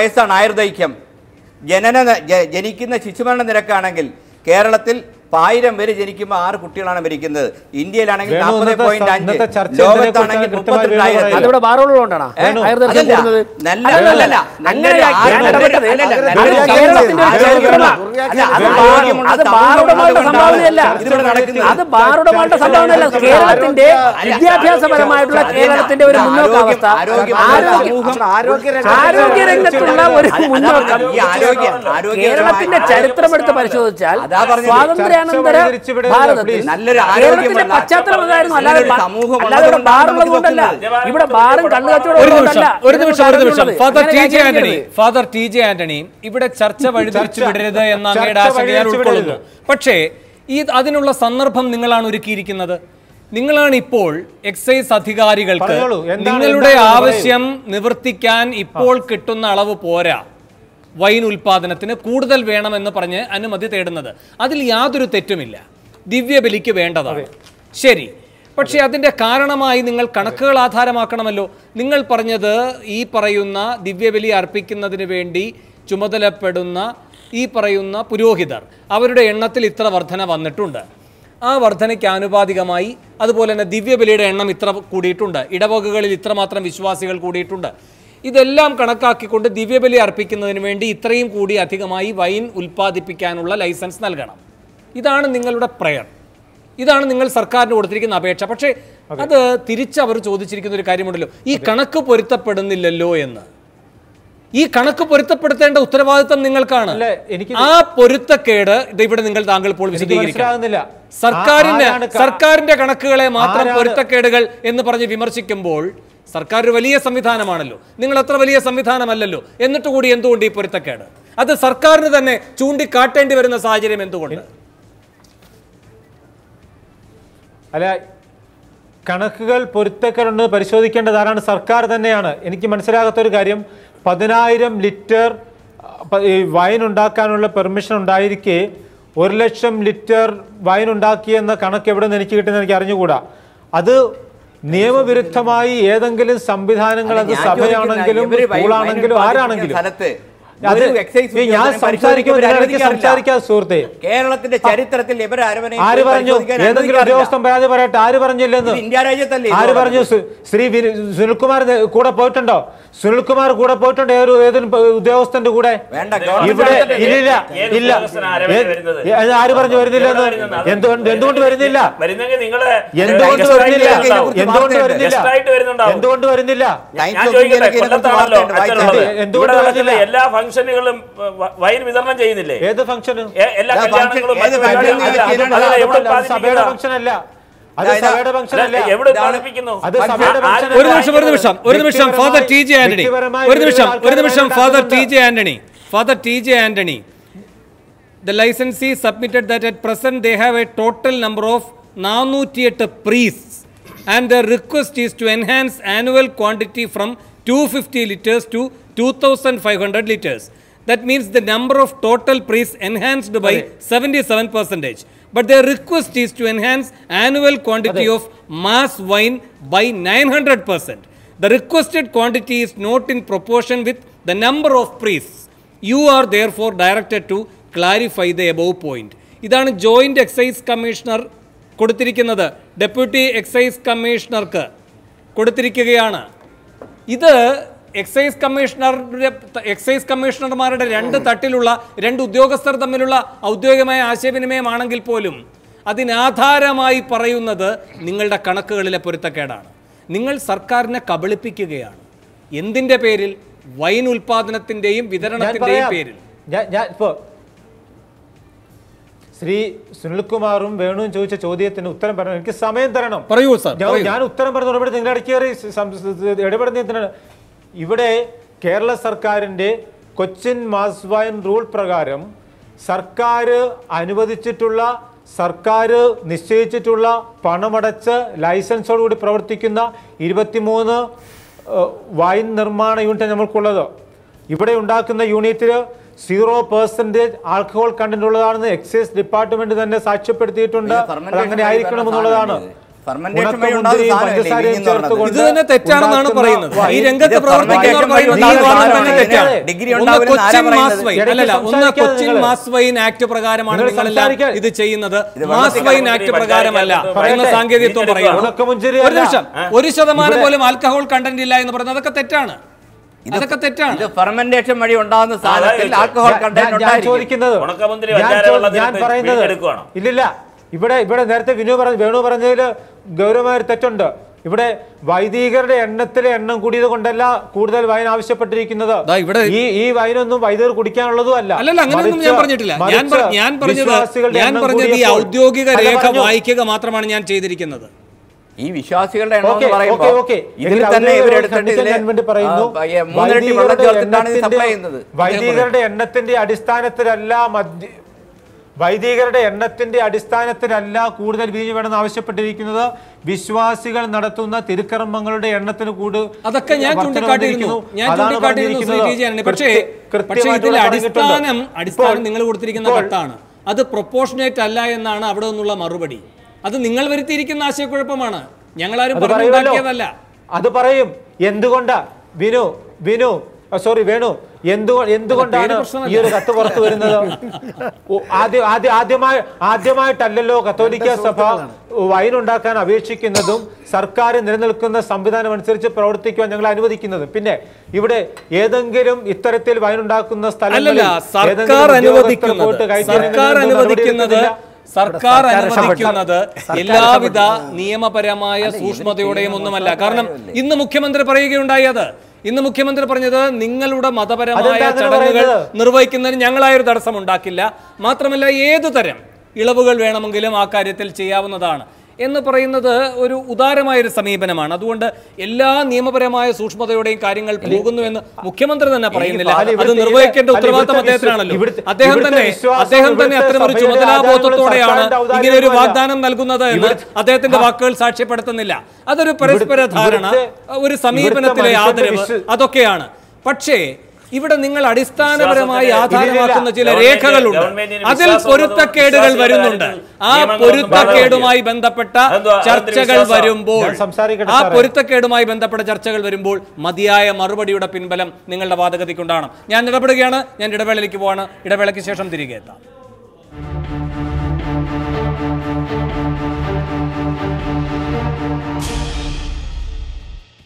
വയസ്സാണ് ആയുർദൈക്യം. ജനന ജനിക്കുന്ന ശിശുമരണ നിരക്കാണെങ്കിൽ കേരളത്തിൽ ആയിരം പേര് ജനിക്കുമ്പോൾ ആറ് കുട്ടികളാണ് മരിക്കുന്നത്. ഇന്ത്യയിലാണെങ്കിൽ നാൽപ്പത് പോയിന്റ് അഞ്ച്. ലോകത്താണെങ്കിൽ അത് ബാറുടമകളുടെ സംഭാവനയല്ല. ഇതിവിടെ നടക്കുന്നത്. അത് ബാറുടമകളുടെ സംഭാവനയല്ല. കേരളത്തിന്റെ വിദ്യാഭ്യാസപരമായിട്ടുള്ള കേരളത്തിന്റെ ഒരു ആരോഗ്യം- മുന്നോക്കാവസ്ഥ ആരോഗ്യരംഗത്തുള്ള ഒരു മുന്നോക്കം. കേരളത്തിന്റെ ചരിത്രം എടുത്ത് പരിശോധിച്ചാൽ അതാ ചർച്ച ഭാരതത്തിൽ നല്ലൊരു കേരളത്തിന്റെ ആരോഗ്യമുള്ള പശ്ചാത്തലം അതായിരുന്നു അല്ലാതെ അല്ലാതെ ഇവിടെ ഉള്ളതുകൊണ്ടാണ് ബാറുള്ളത് നമുക്ക് കൊണ്ടല്ല ഇവിടെ ബാറും കണ്ണുകച്ചവടം ഒരു നിമിഷം ഒരു നിമിഷം ഒരു നിമിഷം. Father T J Antony father T J Antony ഇവിടെ ചർച്ച വഴിതിരിച്ചു വിടരുത് എന്ന അങ്ങയുടെ ആശങ്ക ഞാൻ ഉൾക്കൊള്ളുന്നു. പക്ഷേ ഈ അതിനുള്ള സന്ദർഭം നിങ്ങളാണ് ഒരുക്കിയിരിക്കുന്നത്. നിങ്ങളാണ് ഇപ്പോൾ എക്സൈസ് അധികാരികൾക്ക് നിങ്ങളുടെ ആവശ്യം നിവർത്തിക്കാൻ ഇപ്പോൾ കിട്ടുന്ന അളവ് പോരാ. വൈൻ ഉൽപ്പാദനത്തിന് കൂടുതൽ വേണമെന്ന് പറഞ്ഞ് അനുമതി തേടുന്നത്. അതിൽ യാതൊരു തെറ്റുമില്ല. ദിവ്യബലിക്ക് വേണ്ടതാണ്. ശരി. പക്ഷേ അതിന്റെ കാരണമായി നിങ്ങൾ കണക്കുകൾ ആധാരമാക്കണമല്ലോ. നിങ്ങൾ പറഞ്ഞത് ഈ പറയുന്ന ദിവ്യബലി അർപ്പിക്കുന്നതിന് വേണ്ടി ചുമതലപ്പെടുന്ന ഈ പറയുന്ന പുരോഹിതർ അവരുടെ എണ്ണത്തിൽ ഇത്ര വർധന വന്നിട്ടുണ്ട്. ആ വർധനയ്ക്ക് ആനുപാതികമായി അതുപോലെ തന്നെ ദിവ്യബലിയുടെ എണ്ണം ഇത്ര കൂടിയിട്ടുണ്ട്. ഇടവകകളിൽ ഇത്രമാത്രം വിശ്വാസികൾ കൂടിയിട്ടുണ്ട്. ഇതെല്ലാം കണക്കാക്കിക്കൊണ്ട് ദിവ്യബലി അർപ്പിക്കുന്നതിന് വേണ്ടി ഇത്രയും കൂടി അധികമായി വൈൻ ഉൽപ്പാദിപ്പിക്കാനുള്ള ലൈസൻസ് നൽകണം. ഇതാണ് നിങ്ങളുടെ പ്രയർ. ഇതാണ് നിങ്ങൾ സർക്കാരിന് കൊടുത്തിരിക്കുന്ന അപേക്ഷ. പക്ഷേ അത്. തിരിച്ചവർ ചോദിച്ചിരിക്കുന്ന ഒരു കാര്യമുണ്ടല്ലോ. ഈ കണക്ക് പൊരുത്തപ്പെടുന്നില്ലല്ലോ എന്ന്. ഈ കണക്ക് പൊരുത്തപ്പെടുത്തേണ്ട ഉത്തരവാദിത്തം നിങ്ങൾക്കാണ്. ആ പൊരുത്തക്കേട് ഇത് ഇവിടെ നിങ്ങൾ താങ്കൾ ഇപ്പോൾ വിശദീകരിക്കുന്നില്ല സർക്കാരിന്റെ സർക്കാരിന് സർക്കാരിന്റെ കണക്കുകളെ മാത്രം പൊരുത്തക്കേടുകൾ എന്ന് പറഞ്ഞ് വിമർശിക്കുമ്പോൾ സർക്കാർ ഒരു വലിയ സംവിധാനമാണല്ലോ. നിങ്ങൾ അത്ര വലിയ സംവിധാനമല്ലല്ലോ. എന്നിട്ട് കൂടി എന്തുകൊണ്ട് ഈ പൊരുത്തക്കേട്? അത് സർക്കാരിന് തന്നെ ചൂണ്ടിക്കാട്ടേണ്ടി വരുന്ന സാഹചര്യം എന്തുകൊണ്ട്? അല്ല കണക്കുകൾ പൊരുത്തക്കേടുണ്ട് പരിശോധിക്കേണ്ടത് ആരാണ്? സർക്കാർ തന്നെയാണ്. എനിക്ക് മനസ്സിലാകാത്ത ഒരു കാര്യം. പതിനായിരം ലിറ്റർ വൈൻ ഉണ്ടാക്കാനുള്ള പെർമിഷൻ ഉണ്ടായിരിക്കെ ഒരു ലക്ഷം ലിറ്റർ വൈൻ ഉണ്ടാക്കിയെന്ന കണക്ക് എവിടെ നിന്ന് എനിക്ക് കിട്ടുന്ന എനിക്ക് അറിഞ്ഞുകൂടാ. അത് നിയമവിരുദ്ധമായി ഏതെങ്കിലും സംവിധാനങ്ങൾ അത് സഭയാണെങ്കിലും സ്കൂളാണെങ്കിലും ആരാണെങ്കിലും ഞാൻ. സംസാരിക്കാതെ സുഹൃത്തെ. കേരളത്തിന്റെ ചരിത്രത്തിൽ ആര് പറഞ്ഞു? ഏതെങ്കിലും. ഉദ്യോഗസ്ഥൻ പരാതി പറയട്ടെ? ആര് പറഞ്ഞില്ലെന്ന്? ഇന്ത്യ രാജ്യത്തല്ലേ ആര് പറഞ്ഞു? ശ്രീ സുനിൽകുമാർ കൂടെ പോയിട്ടുണ്ടോ? സുനിൽകുമാർ കൂടെ പോയിട്ടുണ്ടോ. ഏതൊരു ഏതൊരു ഉദ്യോഗസ്ഥന്റെ കൂടെ? ഇവിടെ ഇല്ല. ഇല്ല ആര് പറഞ്ഞു? വരുന്നില്ലെന്ന് എന്തുകൊണ്ട് എന്തുകൊണ്ട് വരുന്നില്ല? എന്തുകൊണ്ട് വരുന്നില്ല? എന്തുകൊണ്ട് വരുന്നില്ല. എന്തുകൊണ്ട് വരുന്നില്ല? എന്തുകൊണ്ട് വരുന്നില്ല? എല്ലാ ഫംഗ്ഷനുകളും വൈൻ വിതരണം ചെയ്യുന്നില്ലേ? ഏത് ഫംഗ്ഷന്? എല്ലാ കല്യാണങ്ങളും സഭയുടെ ഫംഗ്ഷൻ അല്ല. ഒരു നിമിഷം ഒരു നിമിഷം ഒരു നിമിഷം. Father T J Antony. ഒരു നിമിഷം ഒരു നിമിഷം father T. J Antony. Father T J Antony. Licensee submitted submitted at present they have a total number of of 408 and the request is to enhance annual quantity from two 250 litres to 2500 liters. That means the number of total priests enhanced by 77 percentage. But their request is to enhance annual quantity of mass wine by 900 percent. The requested quantity is not in proportion with the number of priests. You are therefore directed to clarify the above point. ഇതാണ് joint excise commissioner കൊടുത്തിരിക്കുന്നത് deputy excise കമ്മീഷണർക്ക് കൊടുത്തിരിക്കുകയാണ് ഇത് excise കമ്മീഷണറുടെ excise കമ്മീഷണർമാരുടെ രണ്ട് തട്ടിലുള്ള രണ്ട് ഉദ്യോഗസ്ഥർ തമ്മിലുള്ള ഔദ്യോഗികമായ ആശയവിനിമയമാണെങ്കിൽ പോലും അതിനാധാരമായി പറയുന്നത് നിങ്ങളുടെ കണക്കുകളിലെ പൊരുത്തക്കേടാണ്. നിങ്ങൾ സർക്കാരിനെ കബളിപ്പിക്കുകയാണ്. എന്തിന്റെ പേരിൽ? വൈൻ ഉൽപാദനത്തിന്റെയും വിതരണത്തിന്റെയും വിതരണത്തിന്റെയും പേരിൽ. ശ്രീ സുനിൽകുമാറും വേണുവും ചോദിച്ച ചോദ്യത്തിന് ഉത്തരം പറഞ്ഞു എനിക്ക് സമയം തരണം. പറയൂ സർ ഞാൻ- ഉത്തരം പറഞ്ഞു ഇവിടെ നിങ്ങൾ ഇടയ്ക്ക് ഇടപെടുന്ന ഇവിടെ കേരള സർക്കാരിന്റെ കൊച്ചിൻ മാസ് വൈൻ റൂൾ പ്രകാരം സർക്കാർ അനുവദിച്ചിട്ടുള്ള സർക്കാർ നിശ്ചയിച്ചിട്ടുള്ള പണമടച്ച് ലൈസൻസോടുകൂടി പ്രവർത്തിക്കുന്ന ഇരുപത്തിമൂന്ന് വൈൻ നിർമ്മാണ യൂണിറ്റ് നമ്മൾക്കുള്ളത്. ഇവിടെ ഉണ്ടാക്കുന്ന യൂണിറ്റിൽ സീറോ പെർസെന്റേജ് ആൽക്കഹോൾ കണ്ടന്റ് ഉള്ളതാണെന്ന് എക്സൈസ് ഡിപ്പാർട്ട്മെന്റ് തന്നെ സാക്ഷ്യപ്പെടുത്തിയിട്ടുണ്ട്. അങ്ങനെ ആയിരിക്കണം എന്നുള്ളതാണ് ഇത്. തന്നെ തെറ്റാണെന്നാണ് പറയുന്നത്. ഈ രംഗത്ത് പ്രവർത്തിക്കുന്നവർ ഒന്ന് കൊച്ചിൻ മാസ് വൈൻ ആക്ട് പ്രകാരമാണ് നിങ്ങൾ നിങ്ങളെല്ലാം ഇത് ചെയ്യുന്നത്. മാസ് വൈൻ ആക്ട് പ്രകാരമല്ല. എന്ന സാങ്കേതികത്വം പറയുന്നു ഒരു നിമിഷം. ഒരു ശതമാനം പോലും ആൽക്കഹോൾ കണ്ടന്റ് ഇല്ല എന്ന് പറയുന്നത് അതൊക്കെ തെറ്റാണ്. അതൊക്കെ തെറ്റാണ്. ഇത് ഫെർമെന്റേഷൻ വഴി ഉണ്ടാകുന്ന സാധനത്തിൽ ആൽക്കഹോൾ കണ്ടന്റ് ചോദിക്കുന്നത് ഇല്ലില്ല. ഇവിടെ ഇവിടെ നേരത്തെ വിനു പറഞ്ഞ വേണു പറഞ്ഞതിൽ ഗൗരവമായ ഒരു തെറ്റുണ്ട്. ഇവിടെ വൈദികരുടെ എണ്ണത്തിലെ എണ്ണം കൂടിയത് കൊണ്ടല്ല കൂടുതൽ വൈൻ ആവശ്യപ്പെട്ടിരിക്കുന്നത്. ഈ ഈ വൈനൊന്നും വൈദികർ കുടിക്കാനുള്ളതും അല്ല. അല്ലല്ല അങ്ങനെയൊന്നും ഞാൻ പറഞ്ഞിട്ടില്ല. ഞാൻ ഞാൻ പറഞ്ഞത് ഞാൻ പറഞ്ഞത് ഈ ഔദ്യോഗിക രേഖ. വായിക്കുക മാത്രമാണ് ഞാൻ ചെയ്തിരിക്കുന്നത്. ഈ വിശ്വാസികളുടെ എണ്ണം എന്ന് പറയുമ്പോൾ ഓക്കേ, ഓക്കേ. ഇതിൽ തന്നെ വൈദികരുടെ എണ്ണത്തിന്റെ- സപ്ലൈ ചെയ്യുന്നത്. വൈദികരുടെ എണ്ണത്തിന്റെ അടിസ്ഥാനത്തിലല്ല മദ്യ വൈദികരുടെ എണ്ണത്തിന്റെ അടിസ്ഥാനത്തിലല്ല കൂടുതൽ വീഞ്ഞു വേണമെന്ന് ആവശ്യപ്പെട്ടിരിക്കുന്നത്. വിശ്വാസികൾ നടത്തുന്ന തിരുക്കർമ്മങ്ങളുടെ എണ്ണത്തിന് കൂട് അതൊക്കെ ഞാൻ ചൂണ്ടിക്കാട്ടിയിരുന്നു. ഞാൻ ചൂണ്ടിക്കാട്ടിയിരുന്നു പക്ഷേ പക്ഷേ ഇതിൽ അടിസ്ഥാനം അടിസ്ഥാനം നിങ്ങൾ കൊടുത്തിരിക്കുന്ന കത്താണ്. അത് പ്രൊപ്പോർഷനേറ്റ് അല്ല എന്നാണ് അവിടെ നിന്നുള്ള മറുപടി. അത് നിങ്ങൾ വരുത്തിയിരിക്കുന്ന ആശയക്കുഴപ്പമാണ്. ഞങ്ങളാരും പറഞ്ഞുണ്ടാക്കിയതല്ല. അത് പറയും. എന്തുകൊണ്ടാ? വിനു വിനു സോറി വേണു. എന്തുകൊണ്ടാണ് ഈ ഒരു കത്ത് പുറത്തു വരുന്നത്? ആദ്യ ആദ്യ ആദ്യമായി ആദ്യമായിട്ടല്ലല്ലോ കത്തോലിക്ക സഭ വൈൻ ഉണ്ടാക്കാൻ അപേക്ഷിക്കുന്നതും സർക്കാർ നിലനിൽക്കുന്ന സംവിധാനം അനുസരിച്ച് പ്രവർത്തിക്കുവാൻ ഞങ്ങൾ അനുവദിക്കുന്നത്. പിന്നെ ഇവിടെ ഏതെങ്കിലും ഇത്തരത്തിൽ വൈൻ ഉണ്ടാക്കുന്ന സ്ഥലങ്ങളിൽ സർക്കാർ അനുവദിക്കുന്നത് സർക്കാർ എല്ലാവിധ നിയമപരമായ സൂക്ഷ്മതയോടെയും ഒന്നുമല്ല. കാരണം ഇന്ന് മുഖ്യമന്ത്രി പറയുകയുണ്ടായി അത്. ഇന്ന് മുഖ്യമന്ത്രി പറഞ്ഞത് നിങ്ങളുടെ മതപരമായ ചടങ്ങുകൾ? നിർവഹിക്കുന്നതിന് ഞങ്ങളായൊരു തടസ്സം ഉണ്ടാക്കില്ല മാത്രമല്ല ഏതു തരം ഇളവുകൾ വേണമെങ്കിലും ആ കാര്യത്തിൽ ചെയ്യാവുന്നതാണ് എന്ന് പറയുന്നത് ഒരു ഉദാരമായ ഒരു സമീപനമാണ്. അതുകൊണ്ട് എല്ലാ നിയമപരമായ സൂക്ഷ്മതയോടെയും കാര്യങ്ങൾ പോകുന്നു എന്ന് മുഖ്യമന്ത്രി തന്നെ പറയുന്നില്ല. അത് നിർവഹിക്കേണ്ട ഉത്തരവാദിത്തം അദ്ദേഹത്തിനാണല്ലോ. അദ്ദേഹം തന്നെ അദ്ദേഹം തന്നെ അത്ര അത്തരം ഒരു ചുമതലാബോധത്തോടെയാണ് ഇങ്ങനെ ഒരു വാഗ്ദാനം നൽകുന്നത് എന്ന് അദ്ദേഹത്തിന്റെ വാക്കുകൾ സാക്ഷ്യപ്പെടുത്തുന്നില്ല. അതൊരു പരസ്പര ധാരണ ഒരു സമീപനത്തിലെ ആദരവ് അതൊക്കെയാണ്. പക്ഷേ ഇവിടെ നിങ്ങൾ അടിസ്ഥാനപരമായി ആധാരമാക്കുന്ന ചില രേഖകളുണ്ട്. അതിൽ പൊരുത്തക്കേടുകൾ വരുന്നുണ്ട്. ആ പൊരുത്തക്കേടുമായി ബന്ധപ്പെട്ട ചർച്ചകൾ വരുമ്പോൾ ആ പൊരുത്തക്കേടുമായി ബന്ധപ്പെട്ട ചർച്ചകൾ വരുമ്പോൾ മതിയായ മറുപടിയുടെ പിൻബലം നിങ്ങളുടെ വാദഗതിക്കുണ്ടാണ് ഞാൻ ഇടപെടുകയാണ് ഞാൻ ഇടവേളയിലേക്ക് പോവാണ്. ഇടവേളയ്ക്ക് ശേഷം തിരികെ എത്താം.